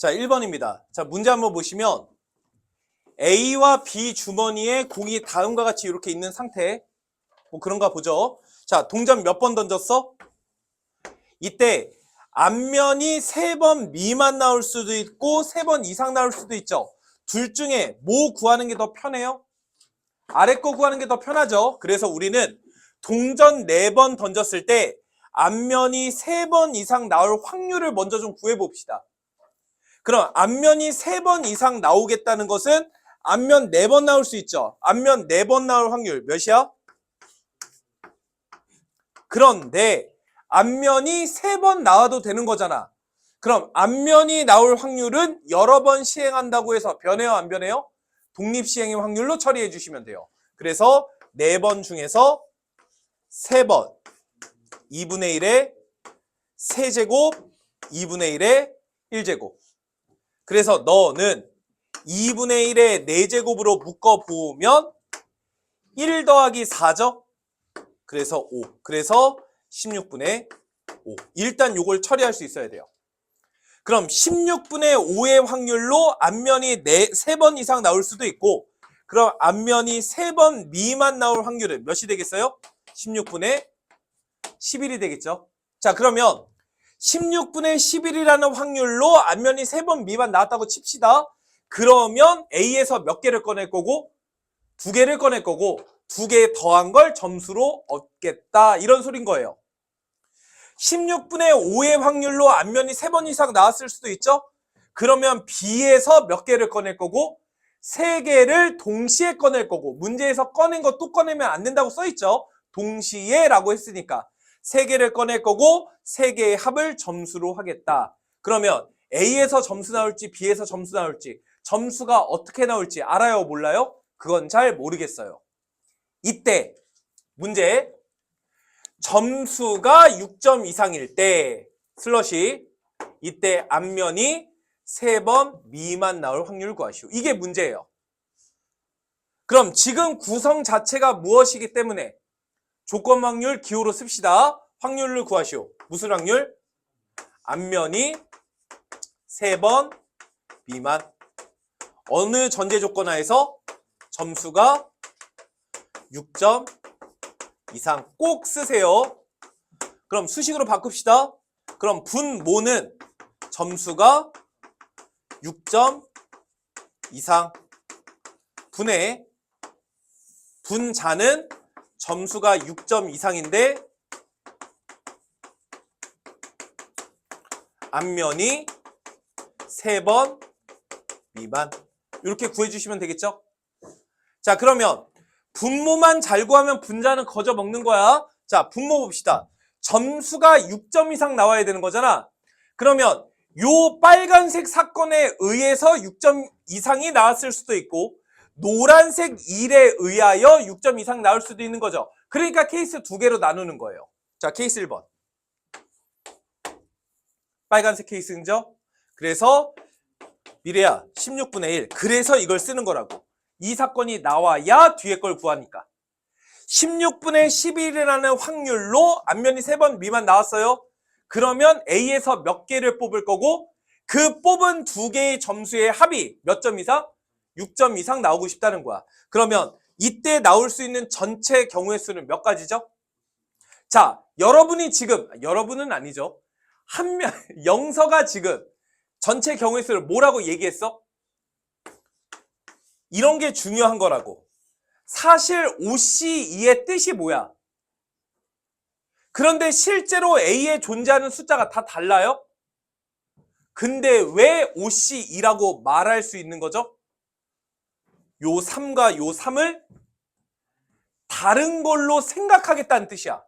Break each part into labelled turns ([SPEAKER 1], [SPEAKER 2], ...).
[SPEAKER 1] 자, 1번입니다. 자, 문제 한번 보시면 A와 B 주머니에 공이 다음과 같이 이렇게 있는 상태. 뭐 그런가 보죠. 자, 동전 몇 번 던졌어? 이때 앞면이 세 번 미만 나올 수도 있고 세 번 이상 나올 수도 있죠. 둘 중에 뭐 구하는 게 더 편해요? 아래 거 구하는 게 더 편하죠. 그래서 우리는 동전 네 번 던졌을 때 앞면이 세 번 이상 나올 확률을 먼저 좀 구해 봅시다. 그럼 앞면이 세 번 이상 나오겠다는 것은 앞면 네 번 나올 수 있죠. 앞면 네 번 나올 확률 몇이야? 그런데 앞면이 세 번 나와도 되는 거잖아. 그럼 앞면이 나올 확률은 여러 번 시행한다고 해서 변해요, 안 변해요? 독립 시행의 확률로 처리해 주시면 돼요. 그래서 네 번 중에서 세 번 2분의 1에 세제곱 2분의 1에 1제곱. 그래서 너는 2분의 1에 4제곱으로 묶어보면 1 더하기 4죠? 그래서 5. 그래서 16분의 5. 일단 요걸 처리할 수 있어야 돼요. 그럼 16분의 5의 확률로 앞면이 3번 이상 나올 수도 있고 그럼 앞면이 3번 미만 나올 확률은 몇이 되겠어요? 16분의 11이 되겠죠. 자 그러면 16분의 11이라는 확률로 앞면이 3번 미만 나왔다고 칩시다. 그러면 A에서 몇 개를 꺼낼 거고 두 개를 꺼낼 거고 두 개 더한 걸 점수로 얻겠다 이런 소린 거예요. 16분의 5의 확률로 앞면이 3번 이상 나왔을 수도 있죠? 그러면 B에서 몇 개를 꺼낼 거고 3개를 동시에 꺼낼 거고 문제에서 꺼낸 거 또 꺼내면 안 된다고 써 있죠? 동시에 라고 했으니까 3개를 꺼낼 거고 3개의 합을 점수로 하겠다. 그러면 A에서 점수 나올지 B에서 점수 나올지 점수가 어떻게 나올지 알아요? 몰라요? 그건 잘 모르겠어요. 이때 문제 점수가 6점 이상일 때 슬러시 이때 앞면이 3번 미만 나올 확률 구하시오. 이게 문제예요. 그럼 지금 구성 자체가 무엇이기 때문에 조건 확률 기호로 씁시다. 확률을 구하시오. 무슨 확률? 앞면이 3번 미만 어느 전제 조건 하에서 점수가 6점 이상 꼭 쓰세요. 그럼 수식으로 바꿉시다. 그럼 분모는 점수가 6점 이상 분의 분자는 점수가 6점 이상인데 앞면이 3번 미만 이렇게 구해주시면 되겠죠? 자 그러면 분모만 잘 구하면 분자는 거저 먹는 거야. 자, 분모 봅시다. 점수가 6점 이상 나와야 되는 거잖아. 그러면 요 빨간색 사건에 의해서 6점 이상이 나왔을 수도 있고 노란색 1에 의하여 6점 이상 나올 수도 있는 거죠. 그러니까 케이스 두 개로 나누는 거예요. 자, 케이스 1번. 빨간색 케이스죠? 그래서 미래야 16분의 1. 그래서 이걸 쓰는 거라고. 이 사건이 나와야 뒤에 걸 구하니까. 16분의 11이라는 확률로 앞면이 3번 미만 나왔어요. 그러면 A에서 몇 개를 뽑을 거고 그 뽑은 두 개의 점수의 합이 몇 점 이상? 6점 이상 나오고 싶다는 거야. 그러면 이때 나올 수 있는 전체 경우의 수는 몇 가지죠? 자, 여러분이 지금 여러분은 아니죠. 한 명, 영서가 지금 전체 경우의 수를 뭐라고 얘기했어? 이런 게 중요한 거라고. 사실 OC2의 뜻이 뭐야? 그런데 실제로 A에 존재하는 숫자가 다 달라요? 근데 왜 OC2라고 말할 수 있는 거죠? 요 3과 요 3을 다른 걸로 생각하겠다는 뜻이야.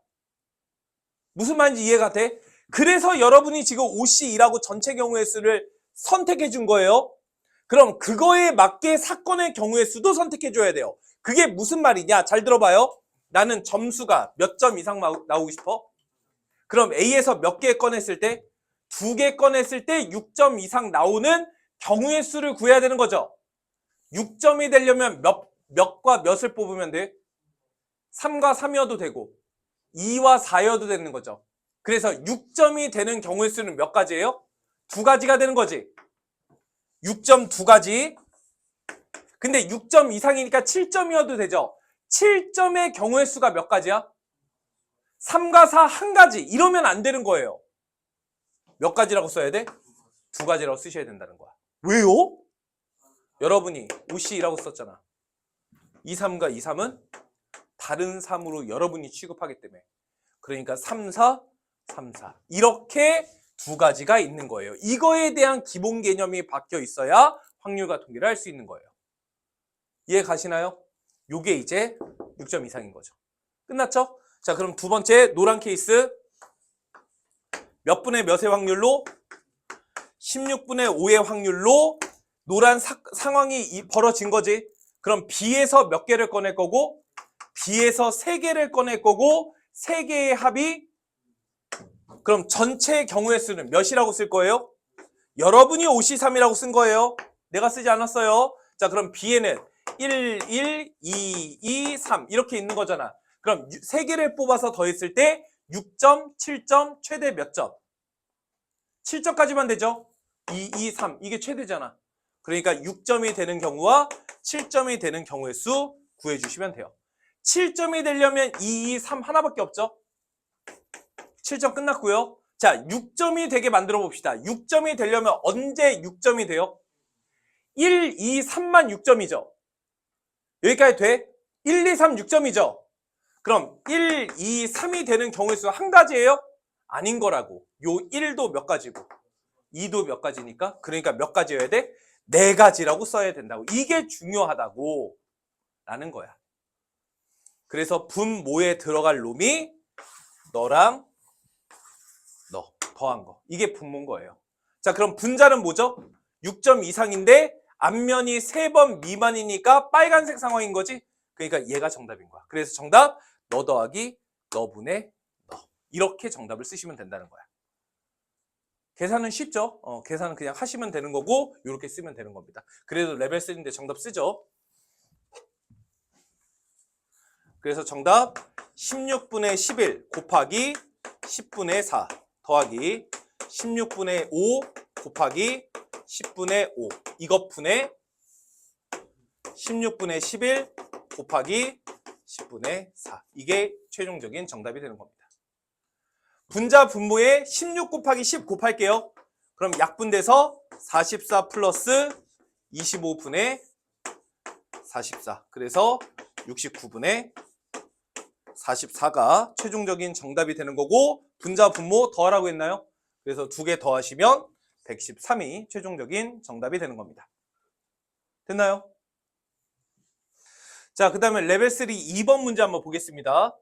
[SPEAKER 1] 무슨 말인지 이해가 돼? 그래서 여러분이 지금 OC2라고 전체 경우의 수를 선택해 준 거예요. 그럼 그거에 맞게 사건의 경우의 수도 선택해 줘야 돼요. 그게 무슨 말이냐? 잘 들어봐요. 나는 점수가 몇 점 이상 나오고 싶어? 그럼 A에서 몇 개 꺼냈을 때? 두 개 꺼냈을 때 6점 이상 나오는 경우의 수를 구해야 되는 거죠. 6점이 되려면 몇, 몇과 몇을 뽑으면 돼? 3과 3이어도 되고 2와 4여도 되는 거죠. 그래서 6점이 되는 경우의 수는 몇 가지예요? 두 가지가 되는 거지. 6점 두 가지. 근데 6점 이상이니까 7점이어도 되죠. 7점의 경우의 수가 몇 가지야? 3과 4 한 가지. 이러면 안 되는 거예요. 몇 가지라고 써야 돼? 두 가지라고 쓰셔야 된다는 거야. 왜요? 여러분이 OC라고 썼잖아. 2, 3과 2, 3은 다른 3으로 여러분이 취급하기 때문에. 그러니까 3, 4, 3, 4. 이렇게 두 가지가 있는 거예요. 이거에 대한 기본 개념이 박혀 있어야 확률과 통계를 할 수 있는 거예요. 이해 가시나요? 요게 이제 6점 이상인 거죠. 끝났죠? 자, 그럼 두 번째 노란 케이스. 몇 분의 몇의 확률로? 16분의 5의 확률로 노란 사- 상황이 이- 벌어진 거지. 그럼 B에서 몇 개를 꺼낼 거고 B에서 세 개를 꺼낼 거고 세 개의 합이 그럼 전체 경우의 수는 몇이라고 쓸 거예요? 여러분이 5C3이라고 쓴 거예요. 내가 쓰지 않았어요. 자, 그럼 B에는 1, 1, 2, 2, 3 이렇게 있는 거잖아. 그럼 유- 세 개를 뽑아서 더했을 때 6점, 7점, 최대 몇 점? 7점까지만 되죠? 2, 2, 3 이게 최대잖아. 그러니까 6점이 되는 경우와 7점이 되는 경우의 수 구해주시면 돼요. 7점이 되려면 2, 2, 3 하나밖에 없죠? 7점 끝났고요. 자, 6점이 되게 만들어 봅시다. 6점이 되려면 언제 6점이 돼요? 1, 2, 3만 6점이죠. 여기까지 돼? 1, 2, 3, 6점이죠. 그럼 1, 2, 3이 되는 경우의 수 한 가지예요? 아닌 거라고. 요 1도 몇 가지고 2도 몇 가지니까 그러니까 몇 가지여야 돼? 네 가지라고 써야 된다고. 이게 중요하다고 라는 거야. 그래서 분모에 들어갈 놈이 너랑 너 더한 거. 이게 분모인 거예요. 자, 그럼 분자는 뭐죠? 6점 이상인데 앞면이 3번 미만이니까 빨간색 상황인 거지? 그러니까 얘가 정답인 거야. 그래서 정답 너 더하기 너분의 너. 이렇게 정답을 쓰시면 된다는 거야. 계산은 쉽죠? 어, 계산은 그냥 하시면 되는 거고 이렇게 쓰면 되는 겁니다. 그래도 레벨 3인데 정답 쓰죠? 그래서 정답 16분의 11 곱하기 10분의 4 더하기 16분의 5 곱하기 10분의 5 이것 분의 16분의 11 곱하기 10분의 4 이게 최종적인 정답이 되는 겁니다. 분자 분모에 16 곱하기 10 곱할게요. 그럼 약분돼서 44 플러스 25분의 44 그래서 69분의 44가 최종적인 정답이 되는 거고 분자 분모 더하라고 했나요? 그래서 두 개 더하시면 113이 최종적인 정답이 되는 겁니다. 됐나요? 자, 그 다음에 레벨 3 2번 문제 한번 보겠습니다.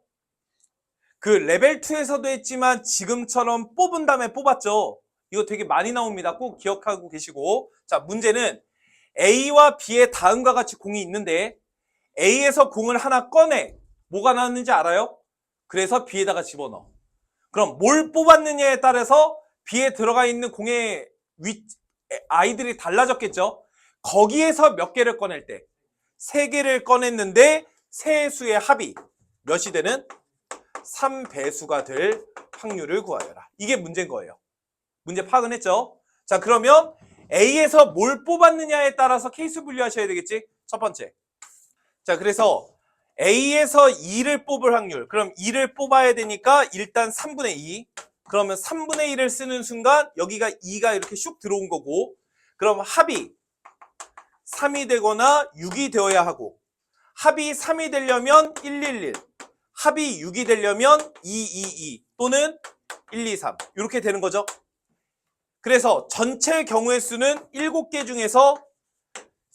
[SPEAKER 1] 그 레벨 2에서도 했지만 지금처럼 뽑은 다음에 뽑았죠. 이거 되게 많이 나옵니다. 꼭 기억하고 계시고. 자, 문제는 A와 B의 다음과 같이 공이 있는데 A에서 공을 하나 꺼내. 뭐가 나왔는지 알아요? 그래서 B에다가 집어넣어. 그럼 뭘 뽑았느냐에 따라서 B에 들어가 있는 공의 위, 아이들이 달라졌겠죠? 거기에서 몇 개를 꺼낼 때? 세 개를 꺼냈는데 세 수의 합이 몇이 되는? 3배수가 될 확률을 구하여라. 이게 문제인 거예요. 문제 파악은 했죠? 자, 그러면 A에서 뭘 뽑았느냐에 따라서 케이스 분류하셔야 되겠지? 첫 번째. 자, 그래서 A에서 2를 뽑을 확률. 그럼 2를 뽑아야 되니까 일단 3분의 2. 그러면 3분의 1을 쓰는 순간 여기가 2가 이렇게 슉 들어온 거고 그럼 합이 3이 되거나 6이 되어야 하고 합이 3이 되려면 111 합이 6이 되려면 222 또는 123 이렇게 되는 거죠. 그래서 전체 경우의 수는 7개 중에서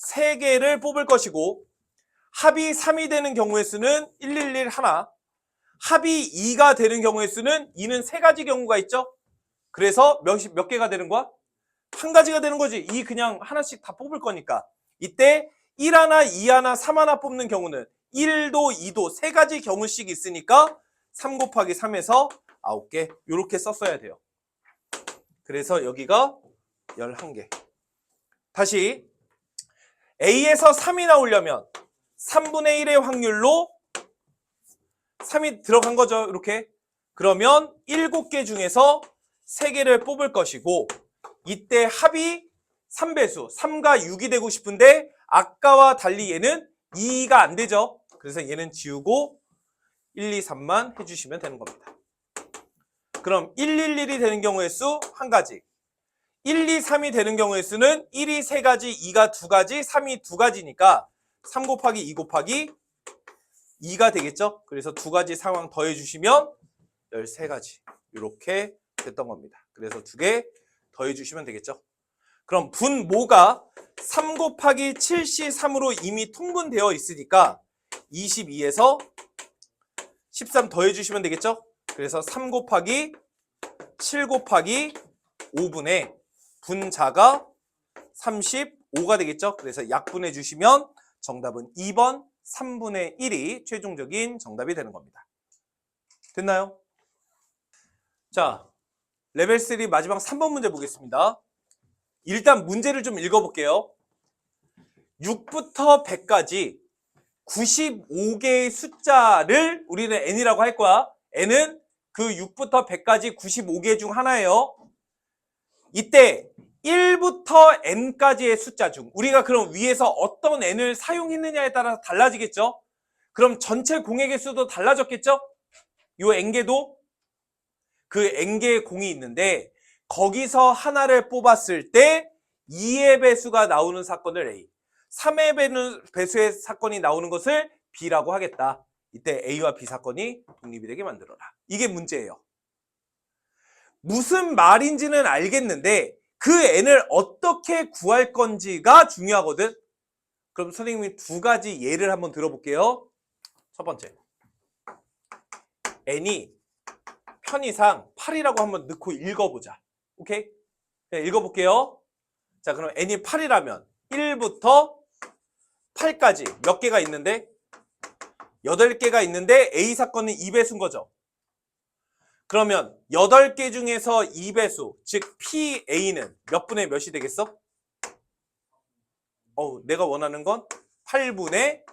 [SPEAKER 1] 3개를 뽑을 것이고 합이 3이 되는 경우의 수는 111 하나, 합이 2가 되는 경우의 수는 2는 세 가지 경우가 있죠. 그래서 몇, 몇 개가 되는 거야? 한 가지가 되는 거지. 2 그냥 하나씩 다 뽑을 거니까. 이때 1 하나, 2 하나, 3 하나 뽑는 경우는 1도, 2도 세 가지 경우씩 있으니까 3 곱하기 3에서 9개 이렇게 썼어야 돼요. 그래서 여기가 11개. 다시 A에서 3이 나오려면 3분의 1의 확률로 3이 들어간 거죠. 이렇게. 그러면 7개 중에서 3개를 뽑을 것이고 이때 합이 3배수 3과 6이 되고 싶은데 아까와 달리 얘는 2가 안 되죠. 그래서 얘는 지우고 1, 2, 3만 해주시면 되는 겁니다. 그럼 1, 1, 1이 되는 경우의 수 한 가지. 1, 2, 3이 되는 경우의 수는 1이 세 가지, 2가 두 가지, 3이 두 가지니까 3 곱하기 2 곱하기 2가 되겠죠? 그래서 두 가지 상황 더해 주시면 13가지. 이렇게 됐던 겁니다. 그래서 두 개 더해 주시면 되겠죠? 그럼 분모가 3 곱하기 7C3으로 이미 통분되어 있으니까 22에서 13 더해 주시면 되겠죠? 그래서 3 곱하기 7 곱하기 5분의 분자가 35가 되겠죠? 그래서 약분해 주시면 정답은 2번 3분의 1이 최종적인 정답이 되는 겁니다. 됐나요? 자, 레벨 3 마지막 3번 문제 보겠습니다. 일단 문제를 좀 읽어볼게요. 6부터 100까지 95개의 숫자를 우리는 n이라고 할 거야. n은 그 6부터 100까지 95개 중 하나예요. 이때 1부터 n까지의 숫자 중 우리가 그럼 위에서 어떤 n을 사용했느냐에 따라서 달라지겠죠? 그럼 전체 공의 개수도 달라졌겠죠? 요 n개도 그 n개의 공이 있는데 거기서 하나를 뽑았을 때 2의 배수가 나오는 사건을 A, 3의 배는- 배수의 사건이 나오는 것을 B라고 하겠다. 이때 A와 B 사건이 독립이 되게 만들어라. 이게 문제예요. 무슨 말인지는 알겠는데 그 n을 어떻게 구할 건지가 중요하거든. 그럼 선생님이 두 가지 예를 한번 들어볼게요. 첫 번째. n이 편의상 8이라고 한번 넣고 읽어보자. 오케이? 네, 읽어볼게요. 자, 그럼 n이 8이라면 1부터 8까지 몇 개가 있는데? 8개가 있는데 A 사건은 2배수인 거죠. 그러면 8개 중에서 2배수, 즉 PA는 몇 분의 몇이 되겠어? 어우, 내가 원하는 건 8분의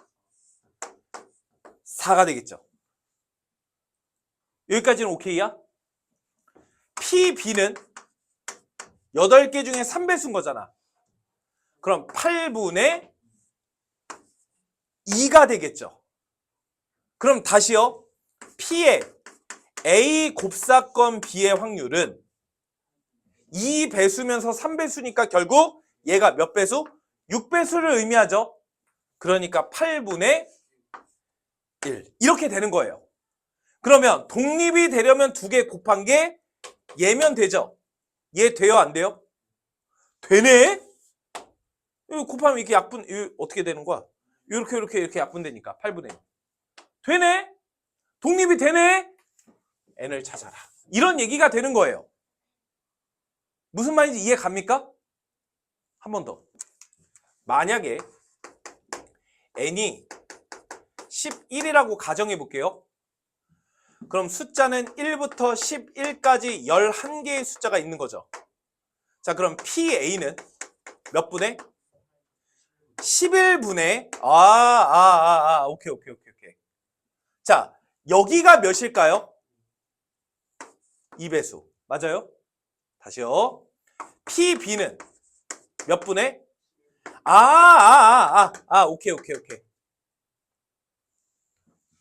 [SPEAKER 1] 4가 되겠죠. 여기까지는 오케이야? PB는 8개 중에 3배수인 거잖아. 그럼 8분의 2가 되겠죠. 그럼 다시요. P의 A 곱사건 B의 확률은 2배수면서 3배수니까 결국 얘가 몇 배수? 6배수를 의미하죠. 그러니까 8분의 1. 이렇게 되는 거예요. 그러면 독립이 되려면 두 개 곱한 게 얘면 되죠. 얘 돼요? 안 돼요? 되네? 곱하면 이렇게 약분, 어떻게 되는 거야? 이렇게, 이렇게, 이렇게 약분되니까. 8분의 1. 되네? 독립이 되네? n을 찾아라. 이런 얘기가 되는 거예요. 무슨 말인지 이해 갑니까? 한 번 더. 만약에 n이 11이라고 가정해 볼게요. 그럼 숫자는 1부터 11까지 11개의 숫자가 있는 거죠. 자, 그럼 PA는 몇 분의? 11분의 아, 아, 아, 아, 오케이, 오케이, 오케이, 오케이. 자, 여기가 몇일까요? 2배수. 맞아요? 다시요. PB는 몇 분의? 아, 아, 아, 아, 아, 오케이, 오케이, 오케이.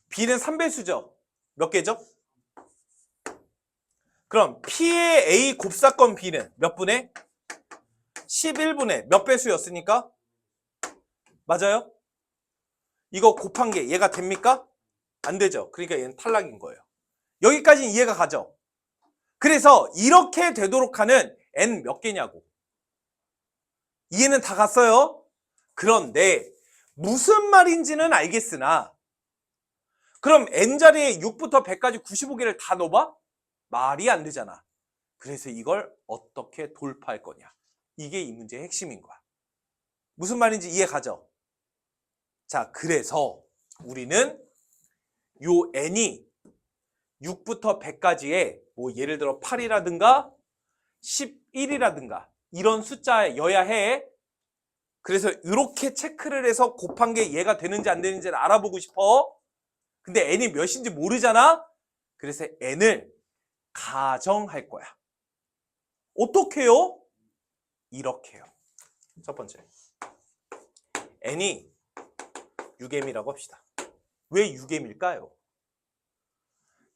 [SPEAKER 1] B는 3배수죠. 몇 개죠? 그럼 P의 A 곱사건 B는 몇 분의? 11분의 몇 배수였으니까? 맞아요? 이거 곱한 게 얘가 됩니까? 안 되죠. 그러니까 얘는 탈락인 거예요. 여기까지는 이해가 가죠? 그래서 이렇게 되도록 하는 n 몇 개냐고. 이해는 다 갔어요? 그런데 무슨 말인지는 알겠으나 그럼 n자리에 6부터 100까지 95개를 다 넣어봐? 말이 안 되잖아. 그래서 이걸 어떻게 돌파할 거냐. 이게 이 문제의 핵심인 거야. 무슨 말인지 이해 가죠? 자, 그래서 우리는 요 n이 6부터 100까지의 뭐 예를 들어 8이라든가 11이라든가 이런 숫자여야 해. 그래서 이렇게 체크를 해서 곱한 게 얘가 되는지 안 되는지를 알아보고 싶어. 근데 n이 몇인지 모르잖아. 그래서 n을 가정할 거야. 어떻게요? 이렇게요. 첫 번째. n이 6m이라고 합시다. 왜 6m일까요?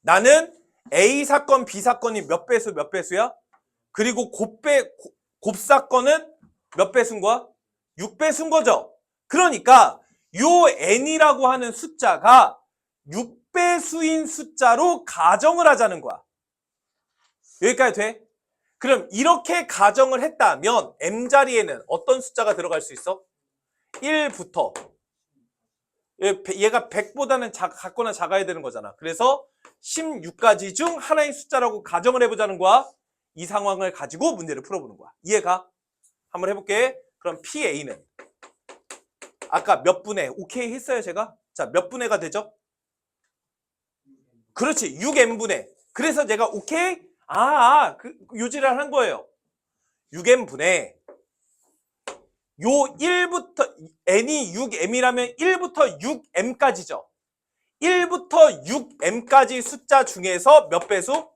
[SPEAKER 1] 나는 A 사건, B 사건이 몇 배수, 몇 배수야? 그리고 곱배, 곱- 곱사건은 몇 배수인 거야? 6배수인 거죠. 그러니까 요 n이라고 하는 숫자가 6배수인 숫자로 가정을 하자는 거야. 여기까지 돼? 그럼 이렇게 가정을 했다면 m자리에는 어떤 숫자가 들어갈 수 있어? 1부터 얘가 100보다는 작, 같거나 작아야 되는 거잖아. 그래서 16가지 중 하나의 숫자라고 가정을 해보자는 거야. 이 상황을 가지고 문제를 풀어보는 거야. 이해가? 한번 해볼게. 그럼 PA는 아까 몇 분의 오케이 했어요 제가? 자 몇 분의가 되죠? 그렇지 6n분의 그래서 제가 오케이? 아, 아 그, 요지를 한 거예요 6n분의 요 1부터 n이 6m이라면 1부터 6m까지죠 1부터 6m까지 숫자 중에서 몇 배수?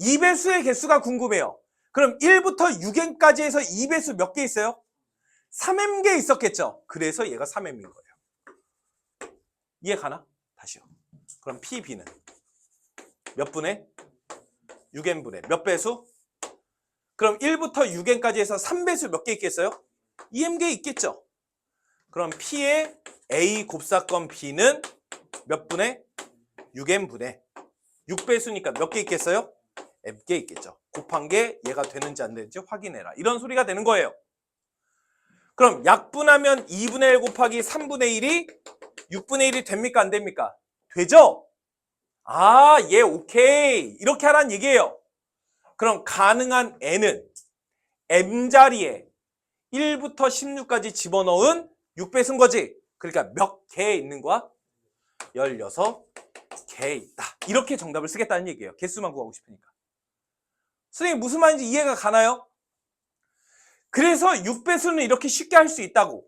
[SPEAKER 1] 2배수의 개수가 궁금해요 그럼 1부터 6n까지 해서 2배수 몇 개 있어요? 3m개 있었겠죠. 그래서 얘가 3m인 거예요. 이해 가나? 다시요. 그럼 PB는 몇 분의? 6n분의 몇 배수? 그럼 1부터 6n까지 해서 3배수 몇 개 있겠어요? 2m개 있겠죠. 그럼 P의 A 곱사건 B는 몇 분의? 6n분의 6배수니까 몇 개 있겠어요? m개 있겠죠. 곱한 게 얘가 되는지 안 되는지 확인해라. 이런 소리가 되는 거예요. 그럼 약분하면 2분의 1 곱하기 3분의 1이 6분의 1이 됩니까? 안 됩니까? 되죠? 아, 예, 오케이. 이렇게 하라는 얘기예요. 그럼 가능한 n은 m자리에 1부터 16까지 집어넣은 6배수인 거지. 그러니까 몇 개 있는 거야? 16개 있다. 이렇게 정답을 쓰겠다는 얘기예요. 개수만 구하고 싶으니까. 선생님 무슨 말인지 이해가 가나요? 그래서 6배수는 이렇게 쉽게 할 수 있다고.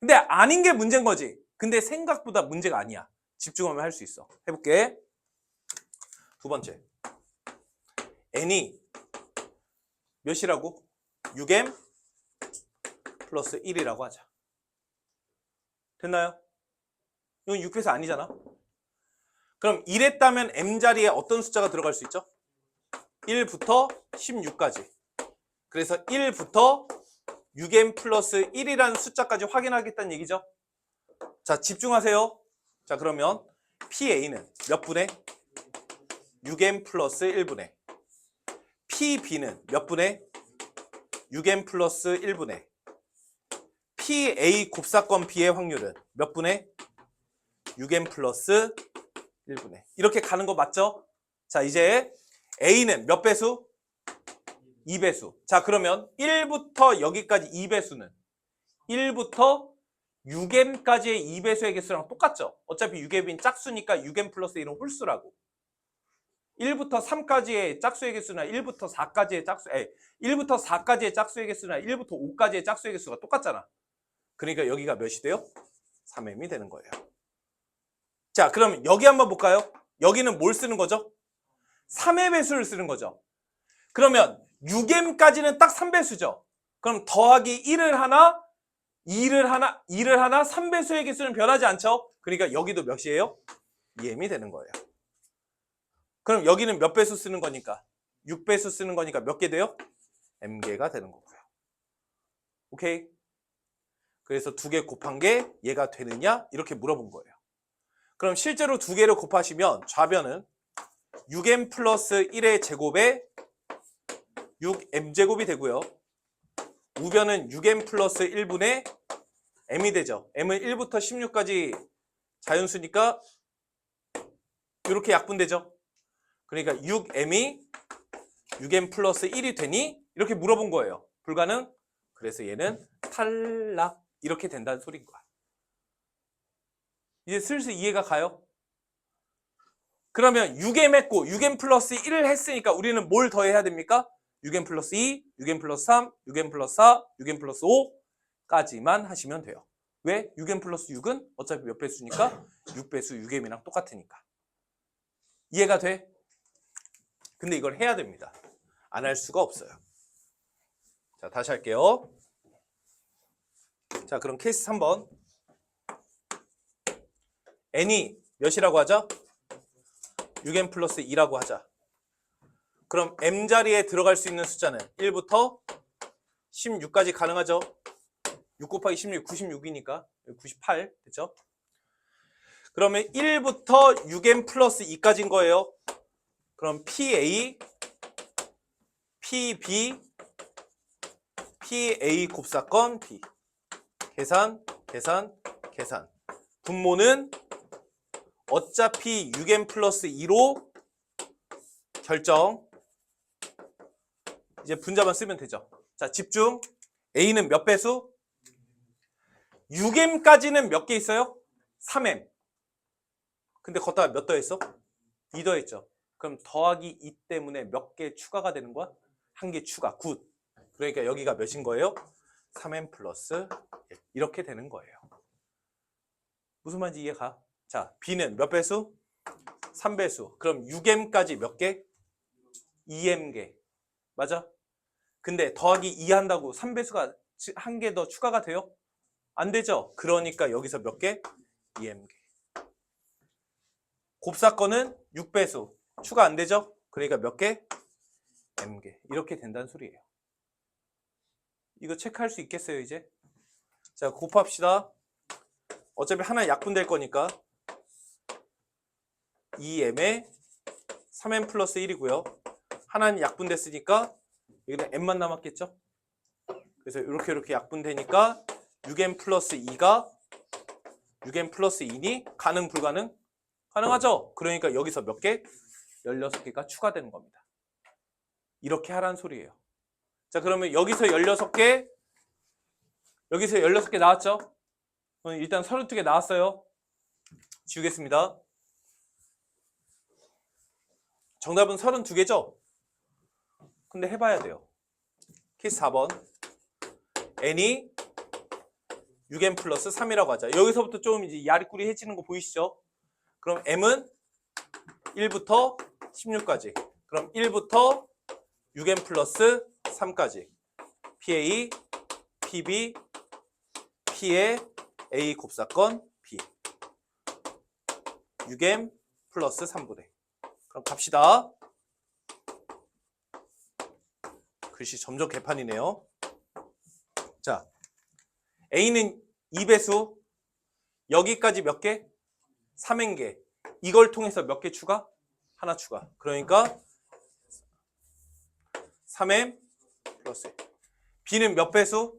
[SPEAKER 1] 근데 아닌 게 문제인 거지. 근데 생각보다 문제가 아니야. 집중하면 할 수 있어. 해볼게. 두 번째. n이 몇이라고? 6m 플러스 1이라고 하자. 됐나요? 이건 6배수 아니잖아. 그럼 이랬다면 m자리에 어떤 숫자가 들어갈 수 있죠? 1부터 16까지. 그래서 1부터 6n 플러스 1이라는 숫자까지 확인하겠다는 얘기죠. 자, 집중하세요. 자, 그러면 PA는 몇 분의? 6n 플러스 1분의. PB는 몇 분의? 6n 플러스 1분의. PA 곱사건 B의 확률은 몇 분의? 6n 플러스 1분의. 이렇게 가는 거 맞죠? 자, 이제 A는 몇 배수? 2배수. 자, 그러면 1부터 여기까지 2배수는 1부터 6m까지의 2배수의 개수랑 똑같죠? 어차피 6m인 짝수니까 6m 플러스 1은 홀수라고. 1부터 3까지의 짝수의 개수나 1부터 4까지의 짝수, 에 1부터 4까지의 짝수의 개수나 1부터 5까지의 짝수의 개수가 똑같잖아. 그러니까 여기가 몇이 돼요? 3m이 되는 거예요. 자, 그럼 여기 한번 볼까요? 여기는 뭘 쓰는 거죠? 3의 배수를 쓰는 거죠. 그러면 6m까지는 딱 3배수죠. 그럼 더하기 1을 하나, 2를 하나, 2를 하나, 3배수의 개수는 변하지 않죠? 그러니까 여기도 몇이에요? 2m이 되는 거예요. 그럼 여기는 몇 배수 쓰는 거니까? 6배수 쓰는 거니까 몇 개 돼요? m개가 되는 거고요. 오케이? 그래서 두 개 곱한 게 얘가 되느냐? 이렇게 물어본 거예요. 그럼 실제로 두 개를 곱하시면 좌변은 6m 플러스 1의 제곱에 6m제곱이 되고요. 우변은 6m 플러스 1분의 m이 되죠. m은 1부터 16까지 자연수니까 이렇게 약분되죠. 그러니까 6m이 6m 플러스 1이 되니 이렇게 물어본 거예요. 불가능? 그래서 얘는 탈락 이렇게 된다는 소리인 거야. 이제 슬슬 이해가 가요? 그러면 6m 했고 6m 플러스 1을 했으니까 우리는 뭘 더해야 됩니까? 6n 플러스 2, 6n 플러스 3, 6n 플러스 4, 6n 플러스 5까지만 하시면 돼요. 왜? 6n 플러스 6은 어차피 몇 배수니까 6배수 6m이랑 똑같으니까. 이해가 돼? 근데 이걸 해야 됩니다. 안 할 수가 없어요. 자, 다시 할게요. 자, 그럼 케이스 3번. n이 몇이라고 하죠? 6n 플러스 2라고 하자. 그럼 m 자리에 들어갈 수 있는 숫자는 1부터 16까지 가능하죠? 6 곱하기 16, 96이니까 98 됐죠? 그러면 1부터 6n 플러스 2까지인 거예요. 그럼 PA, PB, PA 곱사건 B. 계산, 계산, 계산. 분모는 어차피 6n 플러스 2로 결정. 이제 분자만 쓰면 되죠. 자, 집중. A는 몇 배수? 6m까지는 몇 개 있어요? 3m. 근데 걷다가 몇 더했어? 2 더했죠. 그럼 더하기 2 때문에 몇 개 추가가 되는 거야? 한 개 추가. 굿. 그러니까 여기가 몇인 거예요? 3m 플러스 1. 이렇게 되는 거예요. 무슨 말인지 이해가? 자, B는 몇 배수? 3배수. 그럼 6m까지 몇 개? 2m개. 맞아? 근데 더하기 2 한다고 3배수가 한 개 더 추가가 돼요? 안 되죠? 그러니까 여기서 몇 개? 2m개. 곱사건은 6배수. 추가 안 되죠? 그러니까 몇 개? m개. 이렇게 된다는 소리예요. 이거 체크할 수 있겠어요, 이제? 자, 곱합시다. 어차피 하나 약분될 거니까 2m에 3m 플러스 1이고요. 하나는 약분됐으니까 여기는 m만 남았겠죠? 그래서 이렇게 이렇게 약분되니까 6m 플러스 2가 6m 플러스 2니 가능 불가능? 가능하죠? 그러니까 여기서 몇 개? 16개가 추가되는 겁니다. 이렇게 하라는 소리예요. 자 그러면 여기서 16개 여기서 16개 나왔죠? 어, 일단 32개 나왔어요. 지우겠습니다. 정답은 32개죠? 근데 해봐야 돼요. 케이스 4번. n이 6n 플러스 3이라고 하자. 여기서부터 좀 이제 야리꾸리 해지는 거 보이시죠? 그럼 m은 1부터 16까지. 그럼 1부터 6n 플러스 3까지. PA, PB, P의 A 곱사건 B. 6m 플러스 3분의. 그럼 갑시다. 글씨 점점 개판이네요. 자, A는 2배수, 여기까지 몇 개? 3n개. 이걸 통해서 몇 개 추가? 하나 추가. 그러니까 3m 플러스 1. B는 몇 배수?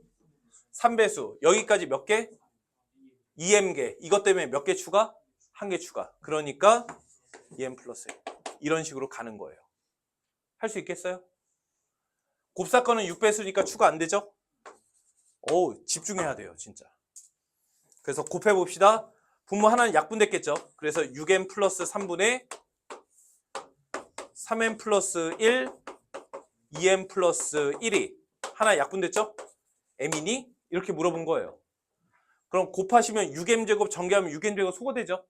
[SPEAKER 1] 3배수. 여기까지 몇 개? 2m개. 이것 때문에 몇 개 추가? 한 개 추가. 그러니까 2m 플러스 1. 이런 식으로 가는 거예요. 할 수 있겠어요? 곱사건은 6배수니까 추가 안 되죠? 오, 집중해야 돼요, 진짜. 그래서 곱해 봅시다. 분모 하나는 약분됐겠죠? 그래서 6n 플러스 3분의 3n 플러스 1, 2n 플러스 1이 하나 약분됐죠? m이니? 이렇게 물어본 거예요. 그럼 곱하시면 6m 제곱 전개하면 6m 제곱 소거되죠?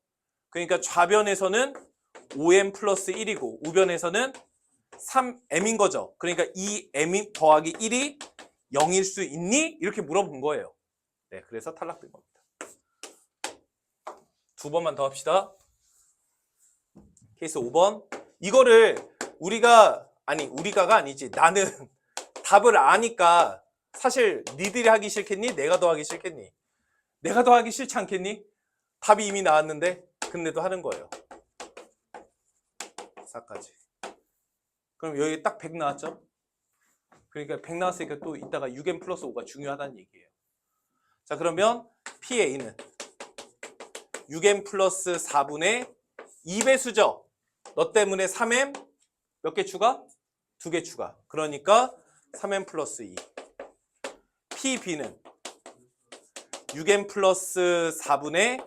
[SPEAKER 1] 그러니까 좌변에서는 5m 플러스 1이고 우변에서는 3m인 거죠. 그러니까 이 m 더하기 1이 0일 수 있니? 이렇게 물어본 거예요. 네, 그래서 탈락된 겁니다. 두 번만 더 합시다. 케이스 5번. 이거를 우리가 아니 우리가가 아니지 나는 답을 아니까 사실 니들이 하기 싫겠니? 내가 더 하기 싫겠니? 내가 더 하기 싫지 않겠니? 답이 이미 나왔는데 근데도 하는 거예요. 4까지. 그럼 여기 딱 100 나왔죠? 그러니까 100 나왔으니까 또 이따가 6n 플러스 5가 중요하다는 얘기예요. 자 그러면 PA는 6n 플러스 4분의 2배수죠. 너 때문에 3m 몇 개 추가? 두 개 추가. 그러니까 3n 플러스 2. PB는 6n 플러스 4분의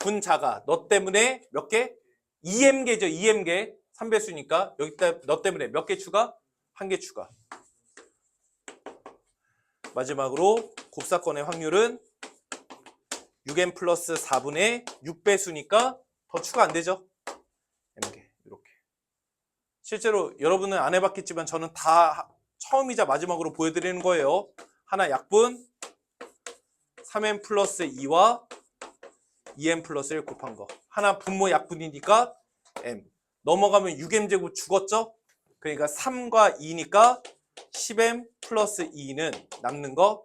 [SPEAKER 1] 분자가 너 때문에 몇 개? 2m개죠. 2m개. 3배수니까 여기다 너 때문에 몇 개 추가? 한 개 추가. 마지막으로 곱사건의 확률은 6n 플러스 4분의 6배수니까 더 추가 안 되죠? m개 이렇게. 실제로 여러분은 안 해봤겠지만 저는 다 처음이자 마지막으로 보여드리는 거예요. 하나 약분 3n 플러스 2와 2n 플러스 1 곱한 거. 하나 분모 약분이니까 m. 넘어가면 6m 제곱 죽었죠? 그러니까 3과 2니까 10m 플러스 2는 남는 거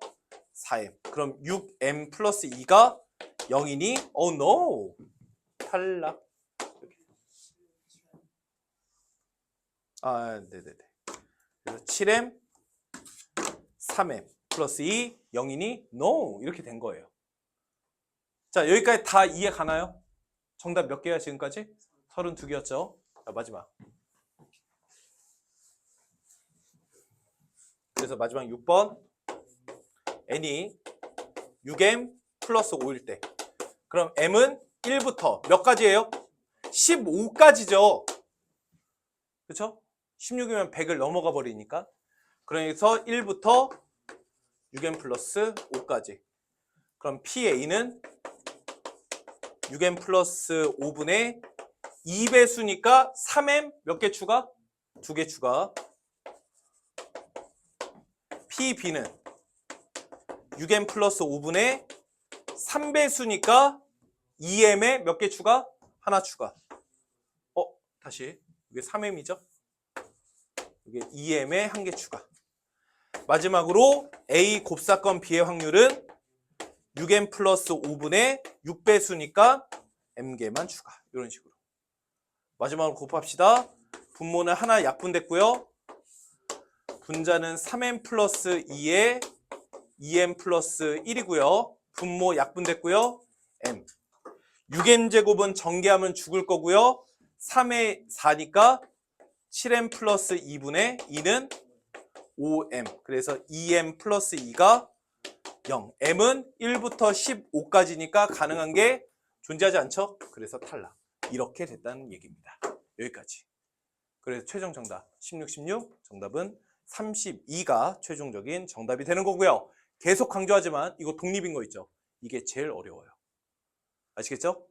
[SPEAKER 1] 4m. 그럼 6m 플러스 2가 0이니? Oh no! 탈락. 아, 네네네. 그래서 7m, 3m 플러스 2, 0이니? No! 이렇게 된 거예요. 자, 여기까지 다 이해 가나요? 정답 몇 개야, 지금까지? 32개였죠? 자, 마지막. 그래서 마지막 6번. n이 6m 플러스 5일 때. 그럼 m은 1부터 몇 가지예요? 15까지죠. 그쵸? 16이면 100을 넘어가 버리니까. 그래서 1부터 6m 플러스 5까지. 그럼 PA는 6m 플러스 5분의 2배수니까 3m 몇 개 추가? 두 개 추가. PB는 6m 플러스 5분의 3배수니까 2m에 몇 개 추가? 하나 추가. 어, 다시. 이게 3m이죠? 이게 2m에 한 개 추가. 마지막으로 A 곱사건 B의 확률은 6m 플러스 5분의 6배수니까 m개만 추가. 이런 식으로. 마지막으로 곱합시다. 분모는 하나 약분됐고요. 분자는 3m 플러스 2에 2m 플러스 1이고요. 분모 약분됐고요. m. 6m 제곱은 전개하면 죽을 거고요. 3에 4니까 7m 플러스 2분의 2는 5m. 그래서 2m 플러스 2가 0. m은 1부터 15까지니까 가능한 게 존재하지 않죠? 그래서 탈락. 이렇게 됐다는 얘기입니다. 여기까지. 그래서 최종 정답 16, 16 정답은 32가 최종적인 정답이 되는 거고요. 계속 강조하지만 이거 독립인 거 있죠? 이게 제일 어려워요. 아시겠죠?